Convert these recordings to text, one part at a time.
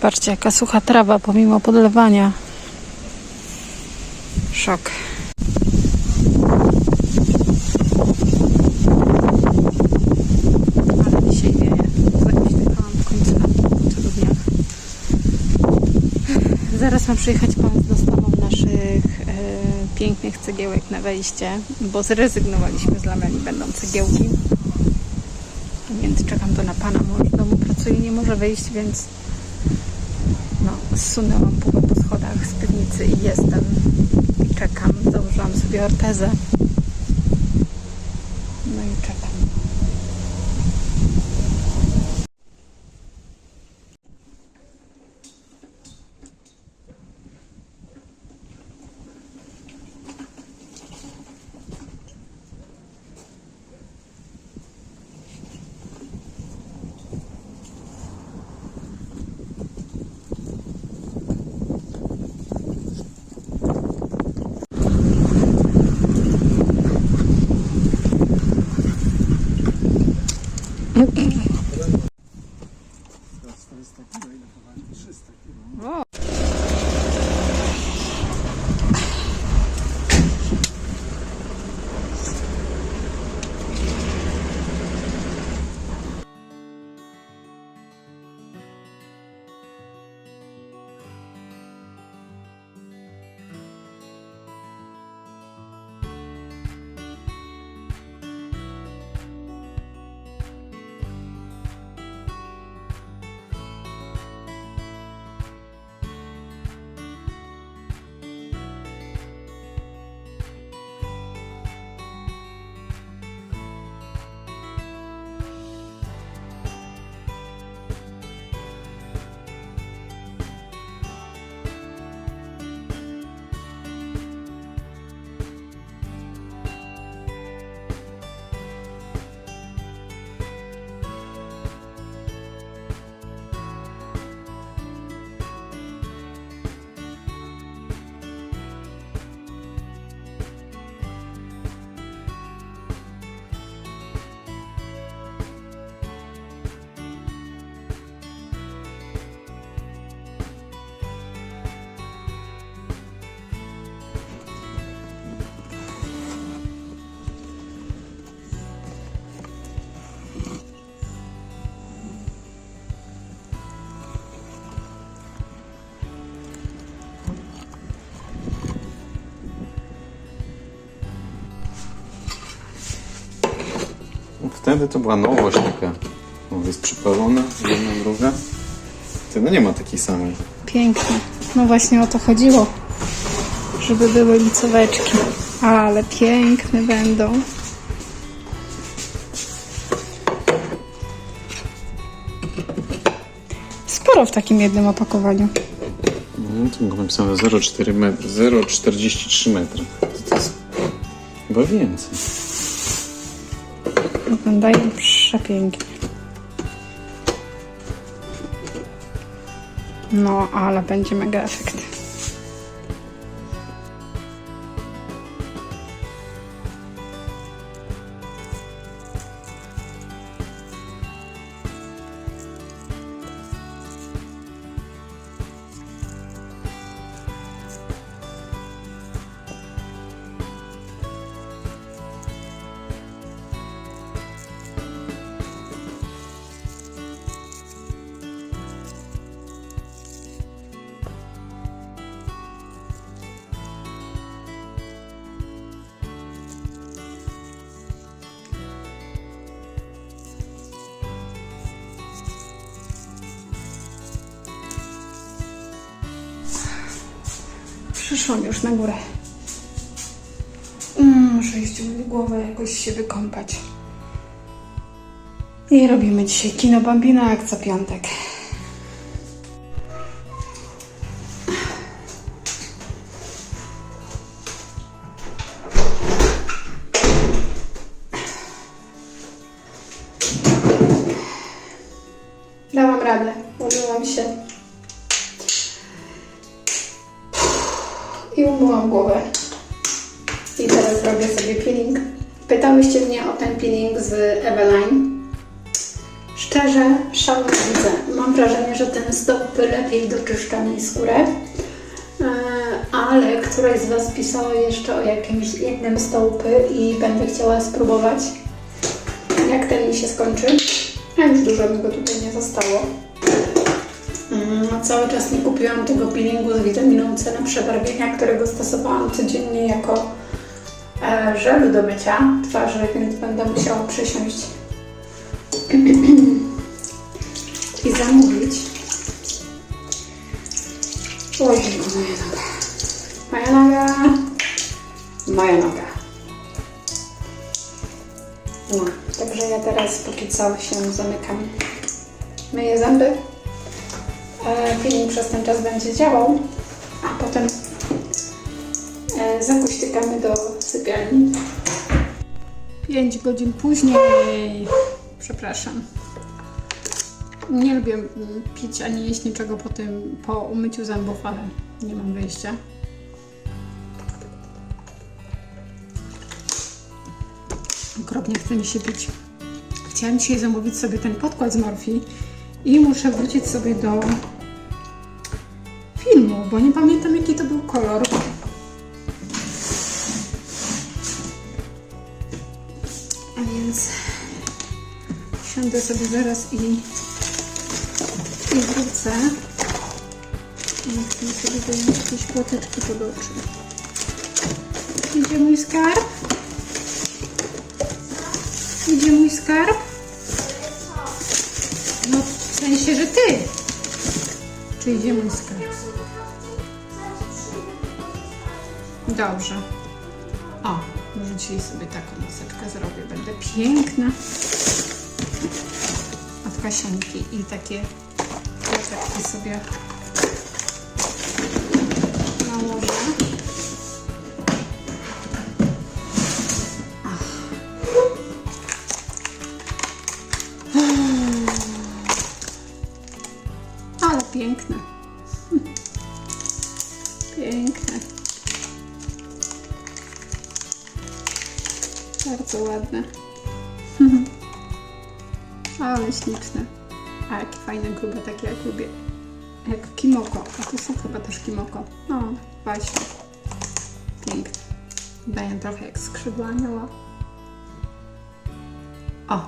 Patrzcie, jaka sucha trawa pomimo podlewania. Szok. Ale dzisiaj wieje. Dniach. Zaraz ma przyjechać pan z dostawą naszych e, pięknych cegiełek na wejście, bo zrezygnowaliśmy z lameli, będą cegiełki. Więc czekam to na pana, w domu pracuje, nie może wyjść, więc no, zsunęłam pupę po schodach z piwnicy i jestem. Czekam. Założyłam sobie ortezę. Okay. Wtedy to była nowość taka. O, jest przypalona, jedna, druga. Tego nie ma takiej samej. Pięknie. No właśnie o to chodziło. Żeby były licoweczki. Ale piękne będą. Sporo w takim jednym opakowaniu. No, tu było napisane 0,4 metry, 0,43 metry. To, to jest chyba więcej. Wyglądają przepięknie. No, ale będzie mega efekt. Przyszłam już na górę. Muszę iść w głowę jakoś się wykąpać. I robimy dzisiaj kino Bambina jak co piątek. Dałam radę, umyłam się. Umyłam głowę. I teraz zrobię sobie peeling. Pytałyście mnie o ten peeling z Eveline. Szczerze, szału nie widzę. Mam wrażenie, że ten stopy lepiej doczyszcza mi skórę. E, Ale któraś z Was pisała jeszcze o jakimś innym stołpy i będę chciała spróbować, jak ten mi się skończy. A już dużo mi go tutaj nie zostało. Mm, Cały czas nie kupiłam tego peelingu z witaminą C na przebarwienia, którego stosowałam codziennie jako e, żelu do mycia twarzy, więc będę musiała przysiąść i zamówić. Oj, moja noga. Moja noga. Moja noga. No, także ja teraz póki co się zamykam. Myję zęby. Filmik przez ten czas będzie działał, a potem e, zakuśtykamy do sypialni. 5 godzin później. Przepraszam. Nie lubię mm, pić ani jeść niczego po tym, po umyciu zębów, ale nie mam wyjścia. Okropnie chce mi się pić. Chciałam dzisiaj zamówić sobie ten podkład z morfii i muszę wrócić sobie do filmu, bo nie pamiętam jaki to był kolor. A więc siądę sobie zaraz i, i wrócę. Chcę sobie wyjąć jakieś płateczki pod oczy. Idzie mój skarb? Idzie mój skarb? W sensie, że ty. Czy idzie mój skarb? Dobrze. O, może dzisiaj sobie taką maseczkę zrobię. Będę piękna. Od Kasianki i takie kwiatki sobie ładne. Ale śliczne. A jakie fajne, grube, takie jak lubię. Jak kimoko. A to są chyba też kimoko. No, właśnie. Piękne. Dają trochę jak skrzydła anioła. O!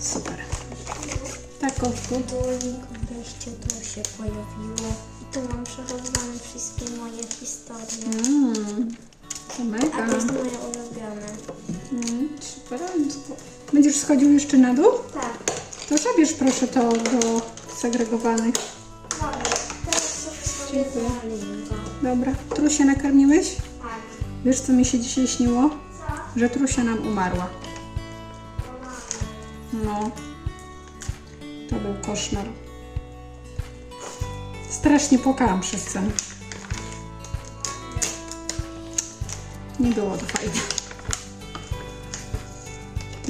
Super. Tak oto. Dłużnik wreszcie tu się pojawiło. I tu mam przechowywane wszystkie moje historie. Mmm, to mega. A to jest moje ulubione. Mm. Będziesz schodził jeszcze na dół? Tak. To zabierz proszę to do segregowanych. Dobra, teraz sobie Dziękuję. Dobra. Trusia nakarmiłeś? Tak. Wiesz co mi się dzisiaj śniło? Co? Że Trusia nam umarła. No. To był koszmar. Strasznie płakałam przez sen. Nie było to fajne.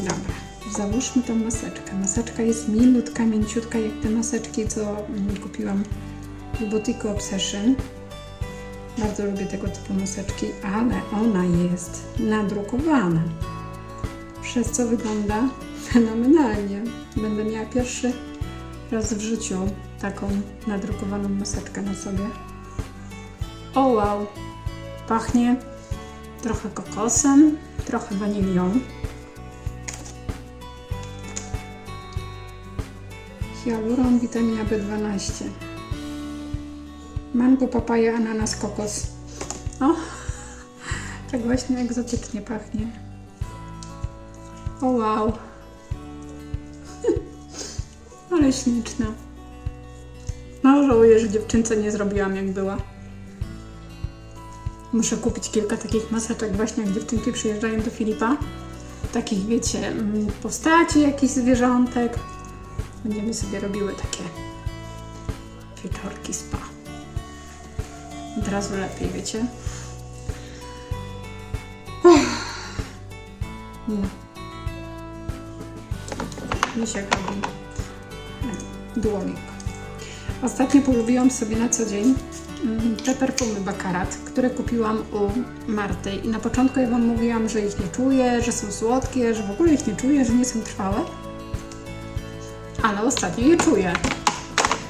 Dobra, załóżmy tą maseczkę. Maseczka jest milutka, mięciutka, jak te maseczki, co mm, kupiłam w Boutique Obsession. Bardzo lubię tego typu maseczki, ale ona jest nadrukowana. Przez co wygląda fenomenalnie. Będę miała pierwszy raz w życiu taką nadrukowaną maseczkę na sobie. O wow! Pachnie trochę kokosem, trochę wanilią. Hialuron, witamina B12. Mango, papaja, ananas, kokos. O, tak właśnie egzotycznie pachnie. O wow. Ale śliczna. No żałuję, że dziewczynce nie zrobiłam jak była. Muszę kupić kilka takich maseczek właśnie jak dziewczynki przyjeżdżają do Filipa. Takich wiecie, mm, postaci jakichś zwierzątek. Będziemy sobie robiły takie wieczorki spa. Od razu lepiej, wiecie? Uff. Mm. Robi dłomik. Ostatnio polubiłam sobie na co dzień mm, te perfumy Baccarat, które kupiłam u Marty i na początku ja Wam mówiłam, że ich nie czuję, że są słodkie, że w ogóle ich nie czuję, że nie są trwałe. Ale ostatnio je czuję.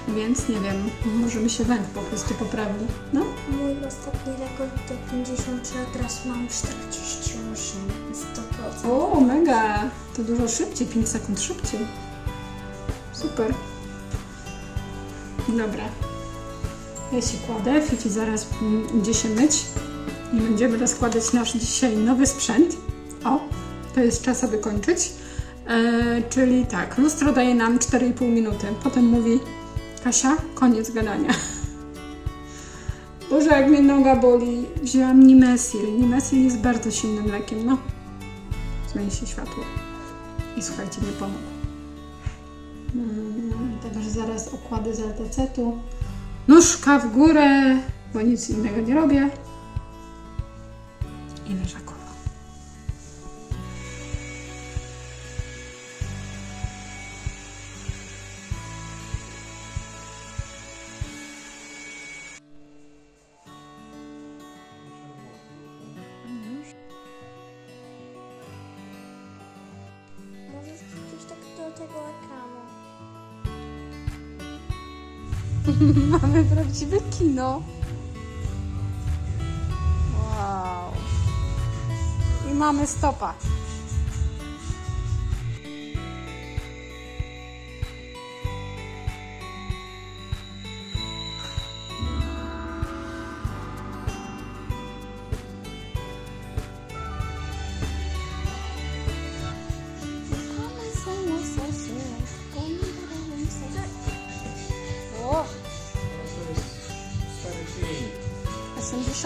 Więc nie wiem, może mi się węch po prostu poprawi. No, Mój ostatni rekord to 53, a teraz mam 48 100%. O, mega! To dużo szybciej, 5 sekund szybciej. Super. Dobra. Ja się kładę, Fifi zaraz mm, idzie się myć i będziemy rozkładać nasz dzisiaj nowy sprzęt. O, to jest czas, aby kończyć. E, czyli tak, lustro daje nam 4,5 minuty. Potem mówi Kasia, koniec gadania. Boże, jak mnie noga boli, wzięłam Nimesil. Nimesil jest bardzo silnym lekiem, no. Zmieni się światło. I słuchajcie, nie pomógł. Mm, Także zaraz okłady z LTC-tu. Nóżka w górę, bo nic innego nie robię. I leżakowo. Mamy prawdziwe kino. Wow. I mamy stopa.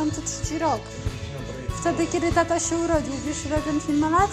83 rok. Wtedy, kiedy tata się urodził. Wiesz, ile ten film ma lat?